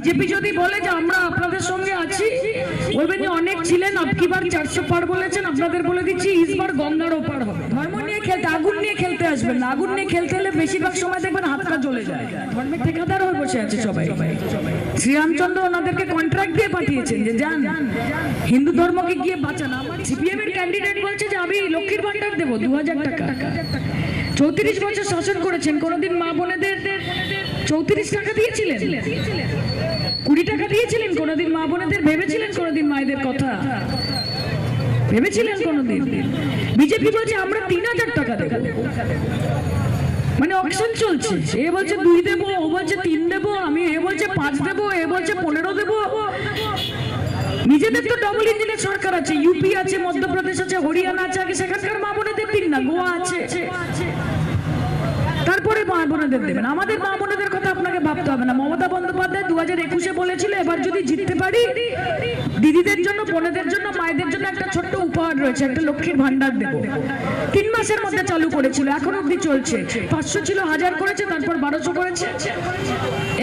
BJP যদি বলে যে আমরা আপনাদের সঙ্গে আছি বলবেন যে অনেক ছিলেন আপকিবার চারশো পার বলেছেন, আপনাদের বলে দিচ্ছি, ইসবার গঙ্গার ওপার হবে। ধর্ম নিয়ে খেলতে, আগুন নিয়ে খেলতে আসবেন আগুন নিয়ে খেলতে হলে বেশিরভাগ সময় দেখবেন হাতটা জ্বলে যায়। ধর্মের ঠিকাদার হয়ে বসে আছে সবাই। শ্রীরামচন্দ্র ওনাদেরকে কন্ট্রাক্ট দিয়ে পাঠিয়েছেন যে, যান, হিন্দু ধর্মকে গিয়ে বাঁচান। আমার সিপিএম এর ক্যান্ডিডেট বলছে যে, আমি লক্ষ্মীর ভান্ডার দেবো, দু হাজার টাকা। চৌত্রিশ বছর শাসন করেছেন, কোনোদিন মা বোনেদের চৌত্রিশ টাকা দিয়েছিলেন? কুড়ি টাকা দিয়েছিলেন কোনোদিন মা বোনেদের, ভেবেছিলেন কোনোদিন মায়েদের কথা? ভেবেছিলেন কোনোদিন? বিজেপি বলছে, আমরা তিন হাজার টাকা দেবো। মানে অকশন চলছে। এ বলছে দুই দেবো, ও বলছে তিন দেবো, আমি এ বলছে পাঁচ দেবো, এ বলছে পনেরো দেবো। নিজেদের তো ডবল ইঞ্জিনের সরকার আছে, ইউপি আছে, মধ্যপ্রদেশ আছে, হরিয়ানা আছে, আগে সেখানকার মা বোনেদের দিন না, গোয়া আছে। বোনেদের দেবেন। আমাদের মা বোনেদের কথা আপনাকে ভাবতে হবে না। মমতা বন্দ্যোপাধ্যায় দু হাজার একুশে বলেছিল, এবার যদি জিততে পারি, দিদিদের জন্য, বোনেদের জন্য, মায়েদের জন্য একটা ছোট্ট উপহার রয়েছে, একটা লক্ষ্মীর ভান্ডার দেবো। তিন মাসের মধ্যে চালু করেছিল, এখন অব্দি চলছে। পাঁচশো ছিল, হাজার করেছে, তারপর বারোশো করেছে।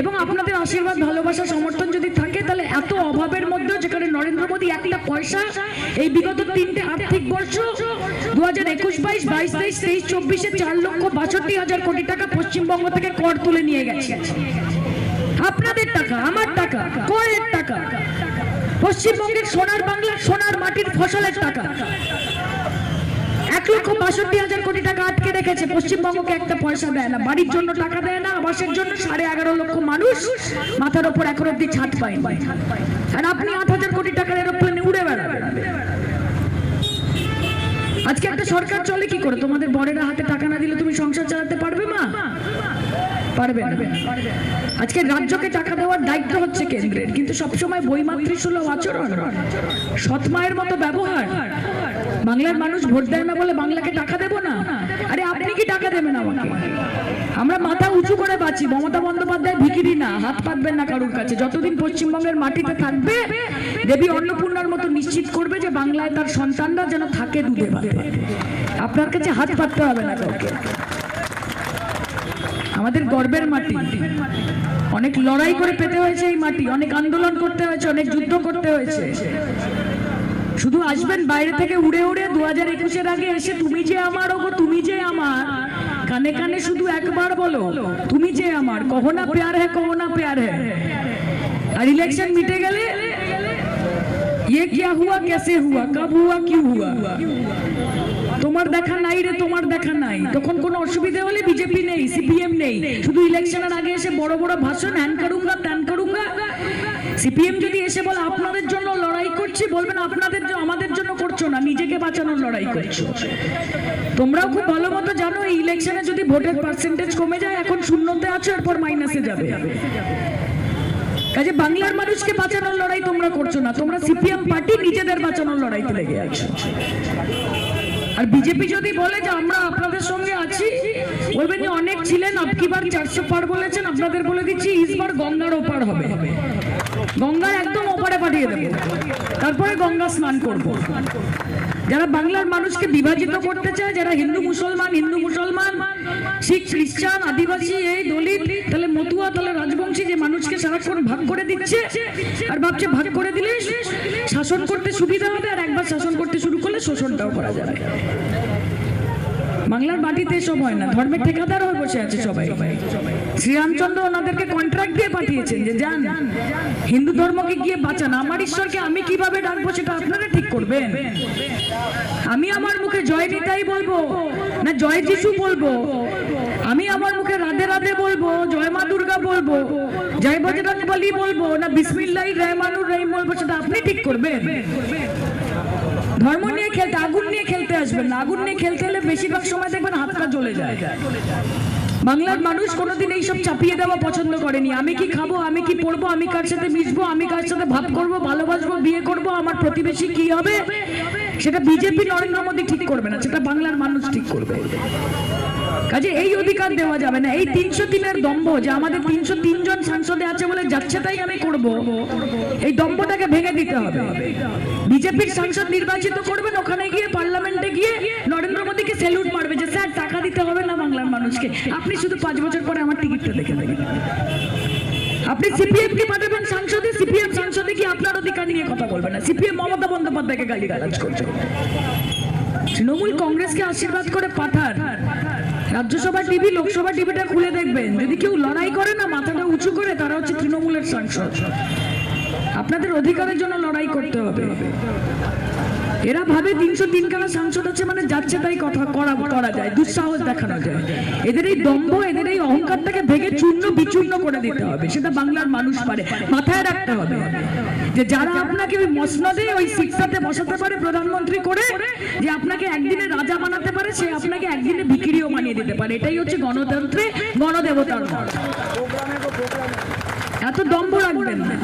এবং আপনাদের আশীর্বাদ, ভালোবাসা, সমর্থন যদি থাকে, তাহলে এত নরেন্দ্র পয়সা, এই বিগত তিনটে আর্থিক বর্ষ দু হাজার একুশ বাইশ বাইশ তেইশ তেইশ চব্বিশে চার লক্ষ বাষট্টি হাজার কোটি টাকা পশ্চিমবঙ্গ থেকে কর তুলে নিয়ে গেছে। আপনাদের টাকা, আমার টাকা করের টাকা, পশ্চিমবঙ্গের সোনার বাংলার সোনার মাটির ফসলের টাকা। এক লক্ষ বাষট্টি হাজার কোটি টাকা আটকে রেখেছে পশ্চিমবঙ্গকে একটা পয়সা দেয় না, বাড়ির জন্য টাকা দেয় না, আবাসের জন্য সাড়ে এগারো লক্ষ মানুষ মাথার ওপর এখন অব্দি ছাদ পায়। আর আপনি আট হাজার কোটি টাকার এরোপ্লেনে সরকার চলে কি করে? তোমাদের বরেরা হাতে টাকা না দিলে তুমি সংসার চালাতে পারবে মা? পারবে আজকে রাজ্যকে টাকা দেওয়ার দায়িত্ব হচ্ছে কেন্দ্রের। কিন্তু সবসময় বইমাতৃ সুলভ আচরণ, সৎ মায়ের মতো ব্যবহার। বাংলার মানুষ ভোট দেয় না বলে বাংলাকে টাকা দেবো না। আরে আপনি কি টাকা দেবেন আমাকে? আমরা মাথা উঁচু করে বাঁচি, মমতা বন্দ্যোপাধ্যায় ভিকিরি না, হাত পাতবেন না কারুর কাছে। যতদিন পশ্চিমবঙ্গের মাটিতে থাকবে, দেবী অন্নপূর্ণার মতো নিশ্চিত করবে যে বাংলায় তার সন্তানরা যেন থাকে দুধে আপনার কাছে হাত পাততে হবে না কাউকে। আমাদের গর্বের মাটি। অনেক লড়াই করে পেতে হয়েছে এই মাটি, অনেক আন্দোলন করতে হয়েছে, অনেক যুদ্ধ করতে হয়েছে। শুধু আসবেন বাইরে থেকে উড়ে উড়ে, দু হাজার একুশের আগে এসে তুমি যে আমার, ওগো তুমি যে আমার কানে কানে শুধু একবার বলো তুমি যে আমার কহো না প্যার হ্যাঁ কহো না প্যার হ্যাঁ আর ইলেকশন মিটে গেলে ये क्या हुआ कैसे हुआ कब हुआ क्यों हुआ তোমার দেখা নাই রে তোমার দেখা নাই তখন কোনো অসুবিধা হলে বিজেপি নেই সিপিএম নেই শুধু ইলেকশনের আগে এসে বড় বড় ভাষণ হ্যান করুঙ্গা ত্যান করুঙ্গা সিপিএম যদি এসে বলে আপনাদের জন্য লড়াই করছি বলবেন আপনাদের জ- আমাদের জন্য করছ না, নিজেকে বাঁচানোর লড়াই করছ? তোমরাও খুব ভালো মতো জানো, এই ইলেকশনে যদি ভোটের পার্সেন্টেজ কমে যায়, এখন শূন্যতে আছো, এরপর মাইনাসে যাবে। কাজে বাংলার মানুষকে বাঁচানোর লড়াই তোমরা করছ না, তোমরা সিপিএম পার্টি নিজেদের বাঁচানোর লড়াইতে লেগে আছো। আর বিজেপি যদি বলে যে আমরা আপনাদের সঙ্গে আছি বলবেন যে অনেক ছিলেন আপকিবার চারশো পার বলেছেন, আপনাদের বলে দিচ্ছি ইসবার গঙ্গার ওপার হবে। গঙ্গার একদম ওপারে পাঠিয়ে দেবো। তারপরে গঙ্গা স্নান করব। যারা বাংলার মানুষকে বিভাজিত করতে চায়, যারা হিন্দু, মুসলমান হিন্দু, মুসলমান, শিখ, খ্রিস্টান, আদিবাসী, এই দলিত, তাহলে মতুয়া, তাহলে রাজবংশী যে মানুষকে সারাক্ষণ ভাগ করে দিচ্ছে, আর ভাবছে ভাগ করে দিলে শাসন করতে সুবিধা হবে, আর একবার শাসন করতে শুরু করলে শোষণটাও করা যাবে। বাংলার মাটিতে এসব হয় না, ধর্মের ঠিকাদার হয়ে বসে আছে সবাই। শ্রীরামচন্দ্র ওনাদেরকে কন্ট্রাক্ট দিয়ে পাঠিয়েছেন, যে যান, হিন্দু ধর্মকে গিয়ে বাঁচান। আমার ঈশ্বরকে আমি কীভাবে ডাকবো সেটা আপনারা ঠিক করবেন। আমি আমার মুখে জয় নিতাই বলব, না জয় যিশু বলব। আমি আমার মুখে রাধে রাধে বলব, জয় মা দুর্গা বলব, জয় বজরং বলি বলব, না বিসমিল্লাহ রহমানুর রহিম বলব সেটা আপনি ঠিক করবেন। ধর্ম নিয়ে খেলতে, আগুন নিয়ে খেলতে আসবেন না। আগুন নিয়ে খেলতে হলে বেশিরভাগ সময় দেখবেন হাতটা জ্বলে যায়। বাংলার মানুষ কোনোদিন এইসব চাপিয়ে দেওয়া পছন্দ করেনি। আমি কি খাব, আমি কি পড়ব, আমি কার সাথে মিশবো, আমি কার সাথে ভাব করব, ভালোবাসবো, বিয়ে করব, আমার প্রতিবেশী কি হবে? সেটা বিজেপি নরেন্দ্র মোদী ঠিক করবে না, সেটা বাংলার মানুষ ঠিক করবে। কাজে এই অধিকার দেওয়া যাবে না। এই তিনশো তিনের দম্ভ যে আমাদের তিনশো জন সাংসদে আছে বলে যাচ্ছে তাই আমি করব। এই দম্ভটাকে ভেঙে দিতে হবে। বিজেপির সাংসদ নির্বাচিত করবেন, ওখানে গিয়ে পার্লামেন্টে গিয়ে নরেন্দ্র মোদীকে স্যালুট মারবে যে, স্যার, টাকা দিতে হবে মানুষকে। আপনি শুধু পাঁচ বছর পরে আমার টিকিটটা দেখে নেবেন। আপনি সিপিএম কে পাঠাবেন সংসদে কি আপনার অধিকার নিয়ে কথা বলবেন না। সিপিএম মমতা বন্দ্যোপাধ্যায়কে গালিগালাজ করছে। তৃণমূল কংগ্রেসকে আশীর্বাদ করে পাঠান। রাজ্যসভা টিভি, লোকসভা টিভিটা খুলে দেখবেন। যদি কেউ লড়াই করে না, মাথাটা উঁচু করে, তারা হচ্ছে তৃণমূলের সাংসদ। আপনাদের অধিকারের জন্য লড়াই করতে হবে। এরা ভাবে তিনশো তিন খানা সাংসদ আছে মানে যাচ্ছে তাই কথা করা করা যায়, দুঃসাহস দেখানো যায়। এদের এই দম্ভ, এদের এই অহংকারটাকে ভেঙে চূর্ণ বিচূর্ণ করে দিতে হবে। সেটা বাংলার মানুষ পারে, মাথায় রাখতে হবে। যে যারা আপনাকে ওই মসনদে, ওই শিক্ষাতে বসাতে পারে প্রধানমন্ত্রী করে, যে আপনাকে একদিনে রাজা বানাতে পারে, সে আপনাকে একদিনে বিক্রিও বানিয়ে দিতে পারে। এটাই হচ্ছে গণতন্ত্রে গণদেবতার এত দম্ভ রাখবেন না।